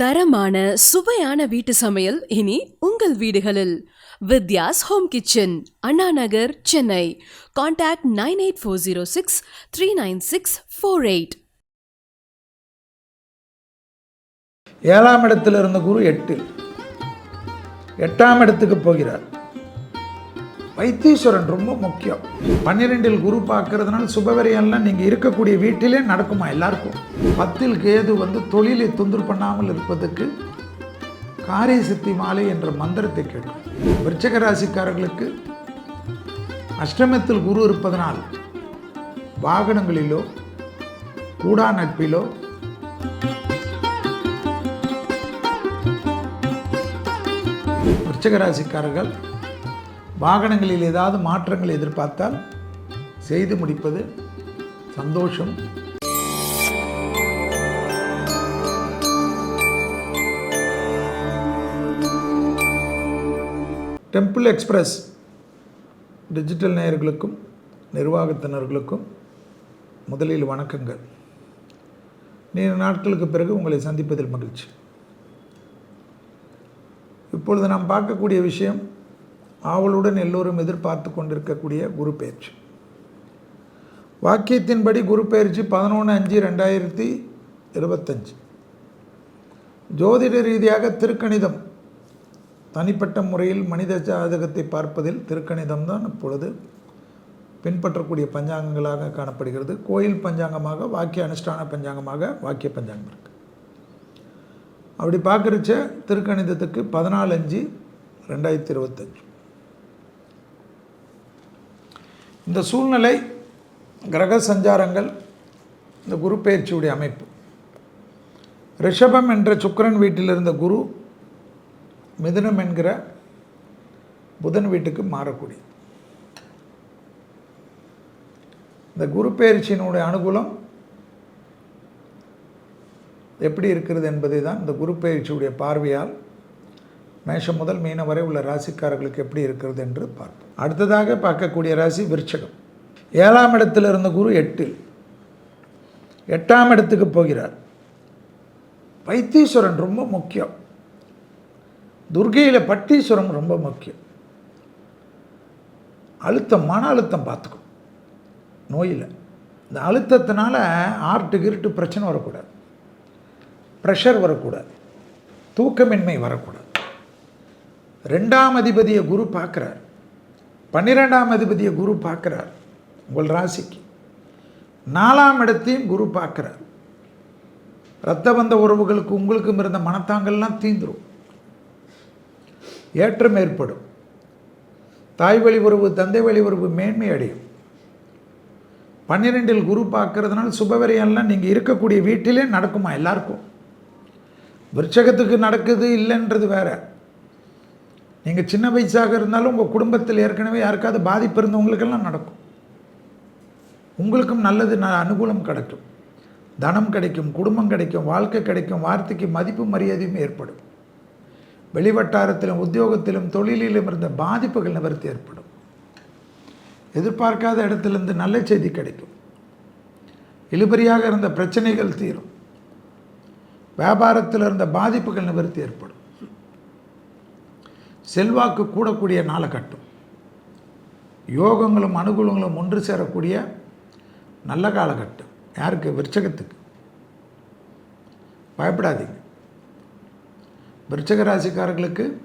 தரமான சுவையான வீட்டு சமையல் இனி உங்கள் வீடுகளில். Vidyas home kitchen Anna Nagar Chennai. Contact nine eight four zero six three nine six four eight. ஏழாம் இடத்தில் இருந்த குரு எட்டில். எட்டாம் இடத்துக்கு போகிறார். வைத்தீஸ்வரன் ரொம்ப முக்கியம். பன்னிரெண்டில் குரு பார்க்கறதுனால சுபவரியெல்லாம் நீங்கள் இருக்கக்கூடிய வீட்டிலே நடக்குமா எல்லாருக்கும்? பத்தில் கேது வந்து தொழிலை தொந்தர் பண்ணாமல் இருப்பதற்கு காரிய சித்தி மாலை என்ற மந்திரத்தை கேட்கும். விருச்சக ராசிக்காரர்களுக்கு அஷ்டமத்தில் குரு இருப்பதனால் வாகனங்களிலோ கூடா நட்பிலோ விருச்சக ராசிக்காரர்கள் வாகனங்களில் ஏதாவது மாற்றங்கள் எதிர்பார்த்தால் செய்து முடிப்பது சந்தோஷம். டெம்பிள் எக்ஸ்பிரஸ் டிஜிட்டல் நேயர்களுக்கும் நிர்வாகத்தினர்களுக்கும் முதலில் வணக்கங்கள். நீண்ட நாட்களுக்கு பிறகு உங்களை சந்திப்பதில் மகிழ்ச்சி. இப்பொழுது நாம் பார்க்கக்கூடிய விஷயம் ஆவலுடன் எல்லோரும் எதிர்பார்த்து கொண்டிருக்கக்கூடிய குரு பயிற்சி வாக்கியத்தின்படி குரு பயிற்சி பதினொன்று அஞ்சு ரெண்டாயிரத்தி இருபத்தஞ்சு. ஜோதிட ரீதியாக திருக்கணிதம். தனிப்பட்ட முறையில் மனித ஜாதகத்தை பார்ப்பதில் திருக்கணிதம் தான் இப்பொழுது பின்பற்றக்கூடிய பஞ்சாங்கங்களாக காணப்படுகிறது. கோயில் பஞ்சாங்கமாக வாக்கிய அனுஷ்டான பஞ்சாங்கமாக வாக்கிய பஞ்சாங்கம் இருக்குது அப்படி பார்க்குறச்ச திருக்கணிதத்துக்கு பதினாலு அஞ்சு ரெண்டாயிரத்தி இருபத்தஞ்சு. இந்த சூழ்நிலை கிரக சஞ்சாரங்கள் இந்த குரு பயிற்சியுடைய அமைப்பு. ரிஷபம் என்ற சுக்கரன் வீட்டில் இருந்த குரு மிதுனம் என்கிற புதன் வீட்டுக்கு மாறக்கூடிய. இந்த குரு பயிற்சியினுடைய அனுகூலம் எப்படி இருக்கிறது என்பதை தான் இந்த குரு பயிற்சியுடைய பார்வையால் மேஷம் முதல் மீனம் வரை உள்ள ராசிக்காரர்களுக்கு எப்படி இருக்கிறது என்று பார்ப்போம். அடுத்ததாக பார்க்கக்கூடிய ராசி விருச்சகம். ஏழாம் இடத்தில் இருந்த குரு எட்டில் எட்டாம் இடத்துக்கு போகிறார். வைத்தீஸ்வரன் ரொம்ப முக்கியம். துர்கையில் பட்டீஸ்வரம் ரொம்ப முக்கியம். அழுத்தம் மன அழுத்தம் பார்த்துக்கும். நோயில். இந்த அழுத்தத்தினால ஆர்ட்டு கிருட்டு பிரச்சனை வரக்கூடாது. ப்ரெஷர் வரக்கூடாது. தூக்கமின்மை வரக்கூடாது. ரெண்டாம் அதிபதியை குரு பார்க்குறார். பன்னிரெண்டாம் அதிபதியை குரு பார்க்குறார். உங்கள் ராசிக்கு. நாலாம் இடத்தையும் குரு பார்க்குறார். இரத்த பந்த உறவுகளுக்கு உங்களுக்கும் இருந்த மனத்தாங்கள்லாம் தீந்துடும் ஏற்றம் ஏற்படும். தாய் வழி உறவு தந்தை வழி உறவு மேன்மை அடையும். பன்னிரெண்டில் குரு பார்க்கறதுனால சுபவரியெல்லாம் நீங்கள் இருக்கக்கூடிய வீட்டிலே நடக்குமா எல்லாருக்கும்? விருட்சகத்துக்கு நடக்குது இல்லைன்றது வேறு. நீங்கள் சின்ன வயசாக இருந்தாலும் உங்கள் குடும்பத்தில் ஏற்கனவே யாருக்காவது பாதிப்பு இருந்தவங்களுக்கெல்லாம் நடக்கும். உங்களுக்கும் நல்லது ந அனுகூலம் கிடைக்கும். தனம் கிடைக்கும் குடும்பம் கிடைக்கும் வாழ்க்கை கிடைக்கும் வார்த்தைக்கு மதிப்பு மரியாதையும் ஏற்படும். வெளிவட்டாரத்திலும் உத்தியோகத்திலும் தொழிலிலும் இருந்த பாதிப்புகள் நிவர்த்தி ஏற்படும். எதிர்பார்க்காத இடத்துலேருந்து நல்ல செய்தி கிடைக்கும். இழுபறியாக இருந்த பிரச்சனைகள் தீரும். வியாபாரத்தில் இருந்த பாதிப்புகள் நிவர்த்தி ஏற்படும். செல்வாக்கு கூடக்கூடிய நாளகட்டம் யோகங்களும் அனுகூலங்களும் ஒன்று சேரக்கூடிய நல்ல காலகட்டம் யாருக்கு? விருச்சகத்துக்கு. பயப்படாதீங்க. விருச்சக ராசிக்காரர்களுக்கு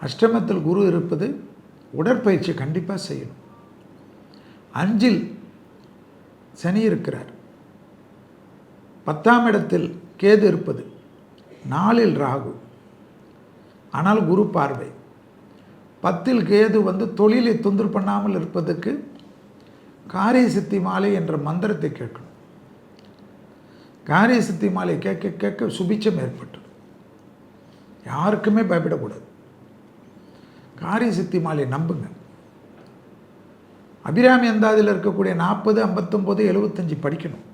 அஷ்டமத்தில் குரு இருப்பது உடற்பயிற்சி கண்டிப்பாக செய்யணும். அஞ்சில் சனி இருக்கிறார். பத்தாம் இடத்தில் கேது இருப்பது நாலில் ராகு. ஆனால் குரு பார்வை. பத்தில் கேது வந்து தொழிலை தொந்தர் பண்ணாமல் இருப்பதற்கு காரிய சித்தி மாலை என்ற மந்திரத்தை கேட்கணும். காரிய சித்தி மாலை கேட்க கேட்க சுபிச்சம் ஏற்பட்டது. யாருக்குமே பயப்படக்கூடாது. காரிய சித்தி மாலை நம்புங்க. அபிராமி அந்தாதியில் இருக்கக்கூடிய நாற்பது ஐம்பத்தொம்போது எழுபத்தஞ்சி படிக்கணும்.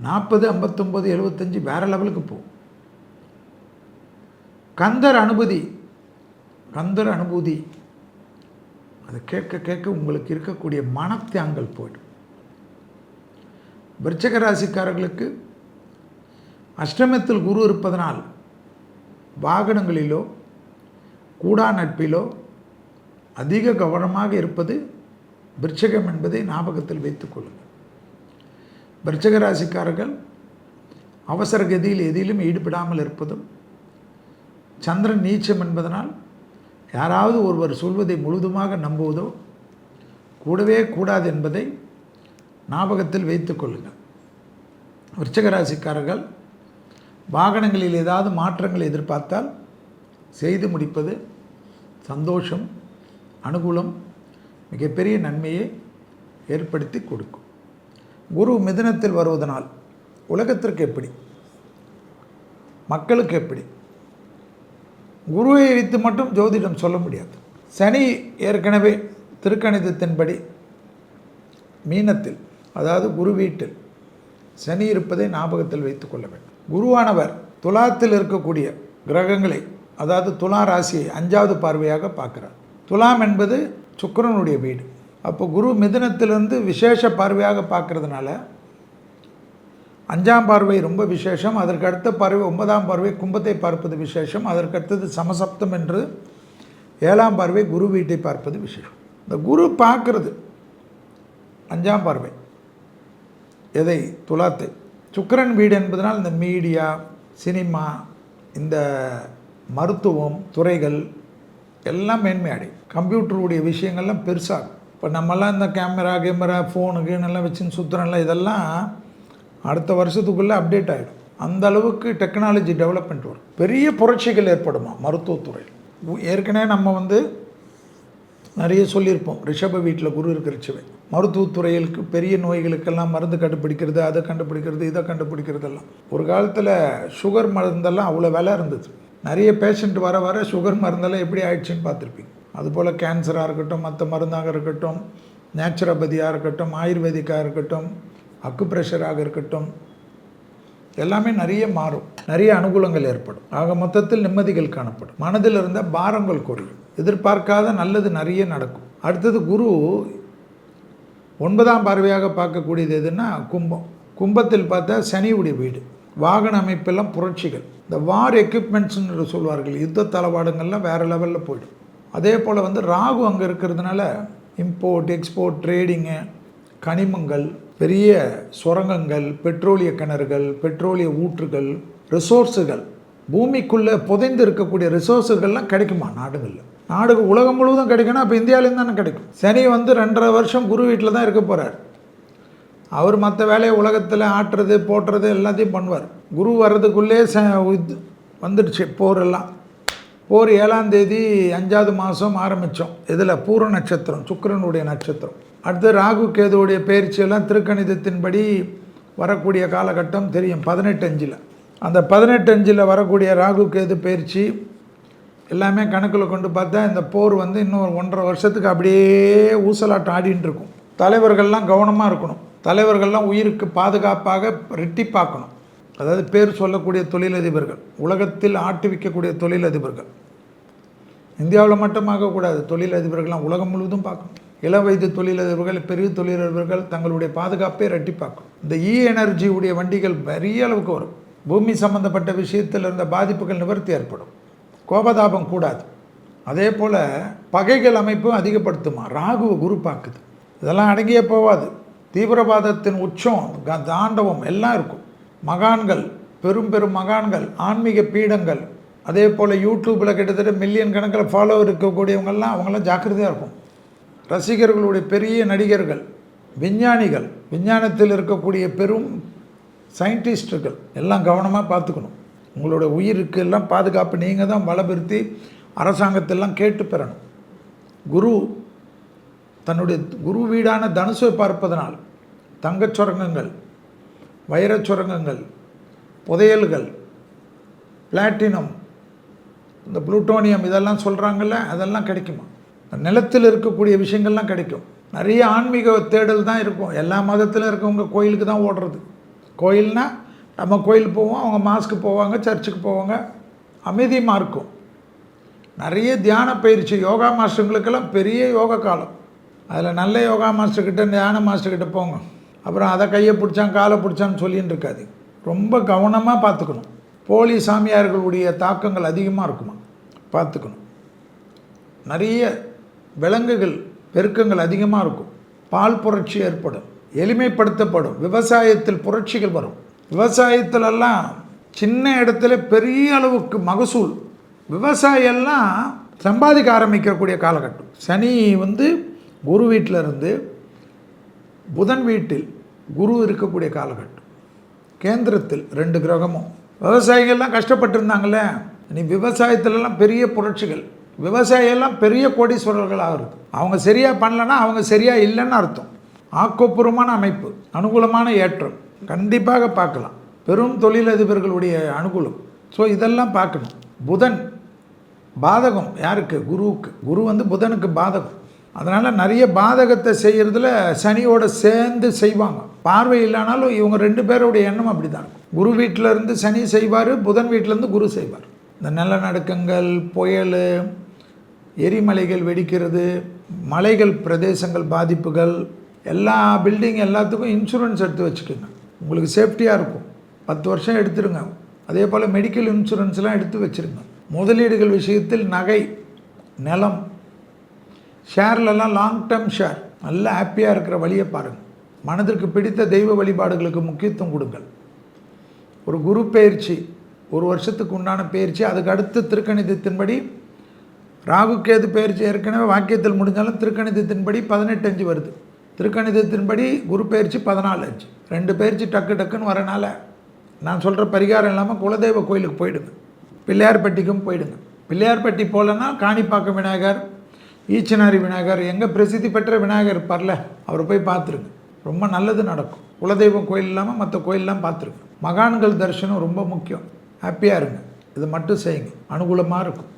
நாற்பது ஐம்பத்தொம்போது எழுபத்தஞ்சி வேறு லெவலுக்கு போகும். கந்தர் அனுபூதி. கந்தர் அனுபூதி. அதை கேட்க கேட்க உங்களுக்கு இருக்கக்கூடிய மனத்தியாங்கள் போயிடும். விருச்சக ராசிக்காரர்களுக்கு அஷ்டமத்தில் குரு இருப்பதனால் வாகனங்களிலோ கூடா நட்பிலோ அதிக கவனமாக இருப்பது விருச்சகம் என்பதை ஞாபகத்தில் வைத்துக்கொள்ளுங்கள் விருச்சக ராசிக்காரர்கள் அவசர கதியில் எதிலும் ஈடுபடாமல் இருப்பதும் சந்திரன் நீச்சம் என்பதனால் யாராவது ஒருவர் சொல்வதை முழுதுமாக நம்புவதோ கூடவே கூடாது என்பதை ஞாபகத்தில் வைத்து கொள்ளுங்கள். விருச்சகராசிக்காரர்கள் வாகனங்களில் ஏதாவது மாற்றங்கள் எதிர்பார்த்தால் செய்து முடிப்பது சந்தோஷம் அனுகூலம் மிகப்பெரிய நன்மையை ஏற்படுத்தி கொடுக்கும். குரு மிதனத்தில் வருவதனால் உலகத்திற்கு எப்படி? மக்களுக்கு எப்படி? குருவை வைத்து மட்டும் ஜோதிடம் சொல்ல முடியாது. சனி ஏற்கனவே திருக்கணிதத்தின்படி மீனத்தில் அதாவது குரு வீட்டில் சனி இருப்பதை ஞாபகத்தில் வைத்து கொள்ள வேண்டும். குருவானவர் துலாத்தில் இருக்கக்கூடிய கிரகங்களை அதாவது துலா ராசியை அஞ்சாவது பார்வையாக பார்க்கிறார். துலாம் என்பது சுக்கரனுடைய வீடு. அப்போ குரு மிதனத்திலிருந்து விசேஷ பார்வையாக பார்க்கறதுனால அஞ்சாம் பார்வை ரொம்ப விசேஷம் அதற்கு அடுத்த பார்வை ஒன்பதாம் பார்வை கும்பத்தை பார்ப்பது விசேஷம் அதற்கடுத்தது சமசப்தம் என்று ஏழாம் பார்வை குரு வீட்டை பார்ப்பது விசேஷம். இந்த குரு பார்க்கறது அஞ்சாம் பார்வை. எதை? துலாத்தை. சுக்கரன் வீடு என்பதனால் இந்த மீடியா சினிமா இந்த மருத்துவம் துறைகள் எல்லாம் மேன்மை அடையும் கம்ப்யூட்டருடைய விஷயங்கள்லாம் பெருசாகும். இப்போ நம்மலாம் இந்த கேமரா கேமரா ஃபோனு கீனெல்லாம் வச்சுன்னு சுற்றுறோம்ல இதெல்லாம் அடுத்த வருஷத்துக்குள்ளே அப்டேட் ஆகிடும் அந்த அளவுக்கு டெக்னாலஜி டெவலப்மெண்ட் வரும். பெரிய புரட்சிகள் ஏற்படுமா மருத்துவத்துறையில் ஏற்கனவே நம்ம வந்து நிறைய சொல்லியிருப்போம். ரிஷப வீட்டில் குரு இருக்கிறச்சுவே. மருத்துவத்துறைகளுக்கு பெரிய நோய்களுக்கெல்லாம் மருந்து கண்டுபிடிக்கிறது அதை கண்டுபிடிக்கிறது இதை கண்டுபிடிக்கிறதெல்லாம். ஒரு காலத்தில் சுகர் மருந்தெல்லாம் அவ்வளோ விலை இருந்தது. நிறைய பேஷண்ட் வர வர சுகர் மருந்தெல்லாம் எப்படி ஆயிடுச்சுன்னு பார்த்துருப்பீங்க. அதுபோல் கேன்சராக இருக்கட்டும் மற்ற மருந்தாக இருக்கட்டும் நேச்சுரோபதியாக இருக்கட்டும் ஆயுர்வேதிக்காக இருக்கட்டும் அக்குப்ரெஷராக இருக்கட்டும் எல்லாமே நிறைய மாறும். நிறைய அனுகூலங்கள் ஏற்படும். ஆக மொத்தத்தில் நிம்மதிகள் காணப்படும். மனதில் இருந்த பாரங்கள் குறையும். எதிர்பார்க்காத நல்லது நிறைய நடக்கும். அடுத்தது குரு ஒன்பதாம் பார்வையாக பார்க்கக்கூடியது எதுன்னா கும்பம். கும்பத்தில் பார்த்தா சனியுடைய வீடு. வாகன அமைப்பெல்லாம் புரட்சிகள். இந்த வார் எக்யூப்மெண்ட்ஸ்னு சொல்வார்கள். யுத்த தளவாடங்கள்லாம் வேறு லெவலில் போயிடும். அதே போல் வந்து ராகு அங்கே இருக்கிறதுனால இம்போர்ட் எக்ஸ்போர்ட் ட்ரேடிங்கு கனிமங்கள் பெரிய சுரங்கங்கள் பெட்ரோலிய கிணறுகள் பெட்ரோலிய ஊற்றுகள் ரிசோர்ஸுகள் பூமிக்குள்ளே புதைந்து இருக்கக்கூடிய ரிசோர்ஸுகள்லாம் கிடைக்குமா? நாடுகளில். நாடுக்கு உலகம் முழுவதும் கிடைக்கணும் அப்போ இந்தியாவிலேருந்து தானே கிடைக்கும். சனி வந்து ரெண்டரை வருஷம் குரு வீட்டில் தான் இருக்க போகிறார் அவர் மற்ற வேலையை உலகத்தில் ஆட்டுறது போட்டுறது எல்லாத்தையும் பண்ணுவார். குரு வர்றதுக்குள்ளே ச இது வந்துடுச்சு போர் எல்லாம். போர் ஏழாம் தேதி அஞ்சாவது மாதம் ஆரம்பித்தோம். இதில் பூர நட்சத்திரம் சுக்கிரனுடைய நட்சத்திரம். அடுத்து ராகு கேதுவுடைய பயிற்சியெல்லாம் திருக்கணிதத்தின்படி வரக்கூடிய காலகட்டம் தெரியும் பதினெட்டு அஞ்சில். அந்த பதினெட்டு அஞ்சில் வரக்கூடிய ராகு கேது பயிற்சி எல்லாமே கணக்கில் கொண்டு பார்த்தா இந்த போர் வந்து இன்னும் ஒன்றரை வருஷத்துக்கு அப்படியே ஊசலாட்டம் ஆடின்னு இருக்கும் தலைவர்கள்லாம் கவனமாக இருக்கணும். தலைவர்கள்லாம் உயிருக்கு பாதுகாப்பாக ரெட்டிப்பாக்கணும் அதாவது பேர் சொல்லக்கூடிய தொழிலதிபர்கள் உலகத்தில் ஆட்டுவிக்கக்கூடிய தொழிலதிபர்கள். இந்தியாவில் மட்டும் ஆகக்கூடாது தொழிலதிபர்கள்லாம் உலகம் முழுவதும் பார்க்கணும். இளம் வயது தொழிலதிபர்கள் பெரிய தொழிலதிபர்கள் தங்களுடைய பாதுகாப்பை ரெட்டிப்பாக்கும் இந்த இ எனர்ஜியுடைய வண்டிகள் பெரிய அளவுக்கு வரும். பூமி சம்பந்தப்பட்ட விஷயத்தில் இருந்த பாதிப்புகள் நிவர்த்தி ஏற்படும். கோபதாபம் கூடாது. அதே போல் பகைகள் அமைப்பும் அதிகப்படுத்துமா? ராகுவ குரு பார்க்குது. இதெல்லாம் அடங்கியே போவாது தீவிரவாதத்தின் உச்சம் க- தாண்டவம் எல்லாம் இருக்கும். மகான்கள் பெரும் பெரும் மகான்கள் ஆன்மீக பீடங்கள் அதே போல் யூடியூப்பில் கிட்டத்தட்ட மில்லியன் கணக்கில் ஃபாலோவர் இருக்கக்கூடியவங்கெல்லாம் அவங்களாம் ஜாக்கிரதையாக இருக்கும். ரசிகர்களுடைய பெரிய நடிகர்கள் விஞ்ஞானிகள் விஞ்ஞானத்தில் இருக்கக்கூடிய பெரும் சயின்டிஸ்டுகள் எல்லாம் கவனமாக பார்த்துக்கணும். உங்களோட உயிருக்கு எல்லாம் பாதுகாப்பு நீங்கள் தான் பலப்படுத்தி அரசாங்கத்தெல்லாம் கேட்டு பெறணும். குரு தன்னுடைய குரு வீடான தனுசை பார்ப்பதனால் தங்கச் சுரங்கங்கள் வைரச் சுரங்கங்கள் புதையல்கள் பிளாட்டினம் இந்த புளூட்டோனியம் இதெல்லாம் சொல்கிறாங்கல்ல அதெல்லாம் கிடைக்குமா? நிலத்தில் இருக்கக்கூடிய விஷயங்கள்லாம் கிடைக்கும். நிறைய ஆன்மீக தேடல் தான் இருக்கும். எல்லா மதத்திலும் இருக்கவங்க கோயிலுக்கு தான் ஓடுறது. கோயில்னா நம்ம கோயில் போவோம் அவங்க மாஸ்க்கு போவாங்க சர்ச்சுக்கு போவாங்க. அமைதியமாக இருக்கும். நிறைய தியான பயிற்சி யோகா மாஸ்டருங்களுக்கெல்லாம் பெரிய யோகா காலம். அதில் நல்ல யோகா மாஸ்டர்கிட்ட தியான மாஸ்டர்கிட்ட போங்க. அப்புறம் அதை கையை பிடிச்சான் காலை பிடிச்சான்னு சொல்லின்னு இருக்காது. ரொம்ப கவனமாக பார்த்துக்கணும். போலி சாமியார்களுடைய தாக்கங்கள் அதிகமாக இருக்குமா? பார்த்துக்கணும். நிறைய விலங்குகள் பெருக்கங்கள் அதிகமாக இருக்கும். பால் புரட்சி ஏற்படும். எளிமைப்படுத்தப்படும். விவசாயத்தில் புரட்சிகள் வரும். விவசாயத்திலெல்லாம் சின்ன இடத்துல பெரிய அளவுக்கு மகசூல். விவசாயெல்லாம் சம்பாதிக்க ஆரம்பிக்கக்கூடிய காலகட்டம். சனி வந்து குரு வீட்டில் இருந்து புதன் வீட்டில் குரு இருக்கக்கூடிய காலகட்டம். கேந்திரத்தில் ரெண்டு கிரகமும். விவசாயிகள்லாம் கஷ்டப்பட்டு இருந்தாங்களே இனி விவசாயத்திலலாம் பெரிய புரட்சிகள். விவசாயியெல்லாம் பெரிய கோடீஸ்வரர்கள் ஆகுறது அவங்க சரியாக பண்ணலன்னா அவங்க சரியாக இல்லைன்னு அர்த்தம். ஆக்கப்பூர்வமான அமைப்பு அனுகூலமான ஏற்றம். கண்டிப்பாக பார்க்கலாம். பெரும் தொழிலதிபர்களுடைய அனுகூலம். ஸோ இதெல்லாம் பார்க்கணும். புதன் பாதகம் யாருக்கு? குருவுக்கு. குரு வந்து புதனுக்கு பாதகம். அதனால் நிறைய பாதகத்தை செய்கிறதுல சனியோட சேர்ந்து செய்வாங்க. பார்வை இல்லைனாலும் இவங்க ரெண்டு பேருடைய எண்ணம் அப்படி தான் இருக்கும் குரு வீட்டில் இருந்து சனி செய்வார் புதன் வீட்டிலேருந்து குரு செய்வார். இந்த நிலநடுக்கங்கள் புயல் எரிமலைகள் வெடிக்கிறது மலைகள் பிரதேசங்கள் பாதிப்புகள் எல்லா பில்டிங் எல்லாத்துக்கும் இன்சூரன்ஸ் எடுத்து வச்சுக்கோங்க. உங்களுக்கு சேஃப்டியாக இருக்கும். பத்து வருஷம் எடுத்துருங்க. அதே போல் மெடிக்கல் இன்சூரன்ஸ்லாம் எடுத்து வச்சுருங்க. முதலீடுகள் விஷயத்தில் நகை நிலம் ஷேர்லலாம் லாங் டேர்ம் ஷேர் நல்ல ஹாப்பியாக இருக்கிற வழியை பாருங்கள் மனதிற்கு பிடித்த தெய்வ வழிபாடுகளுக்கு முக்கியத்துவம் கொடுங்கள். ஒரு குரு பயிற்சி ஒரு வருஷத்துக்கு உண்டான பயிற்சி அதுக்கு அடுத்து திருக்கணிதத்தின்படி ராகுக்கேது பயிற்சி ஏற்கனவே வாக்கியத்தில் முடிஞ்சாலும் திருக்கணிதத்தின்படி பதினெட்டு அஞ்சு வருது. திருக்கணிதத்தின்படி குரு பயிற்சி பதினாலு அஞ்சு. ரெண்டு பயிற்சி டக்கு டக்குன்னு வரனால நான் சொல்கிற பரிகாரம் இல்லாமல் குலதெய்வ கோயிலுக்கு போயிடுங்க. பிள்ளையார்பட்டிக்கும் போயிடுங்க. பிள்ளையார்பட்டி போகலன்னா காணிப்பாக்கம் விநாயகர் ஈச்சனாரி விநாயகர் எங்கே பிரசித்தி பெற்ற விநாயகர் இருப்பார்ல அவரை போய் பார்த்துருங்க. ரொம்ப நல்லது நடக்கும். குலதெய்வம் கோயில் இல்லாமல் மற்ற கோயிலெலாம் பார்த்துருங்க. மகான்கள் தரிசனம் ரொம்ப முக்கியம். ஹாப்பியாக இருங்க. இதை மட்டும் செய்யுங்க. அனுகூலமாக இருக்கும்.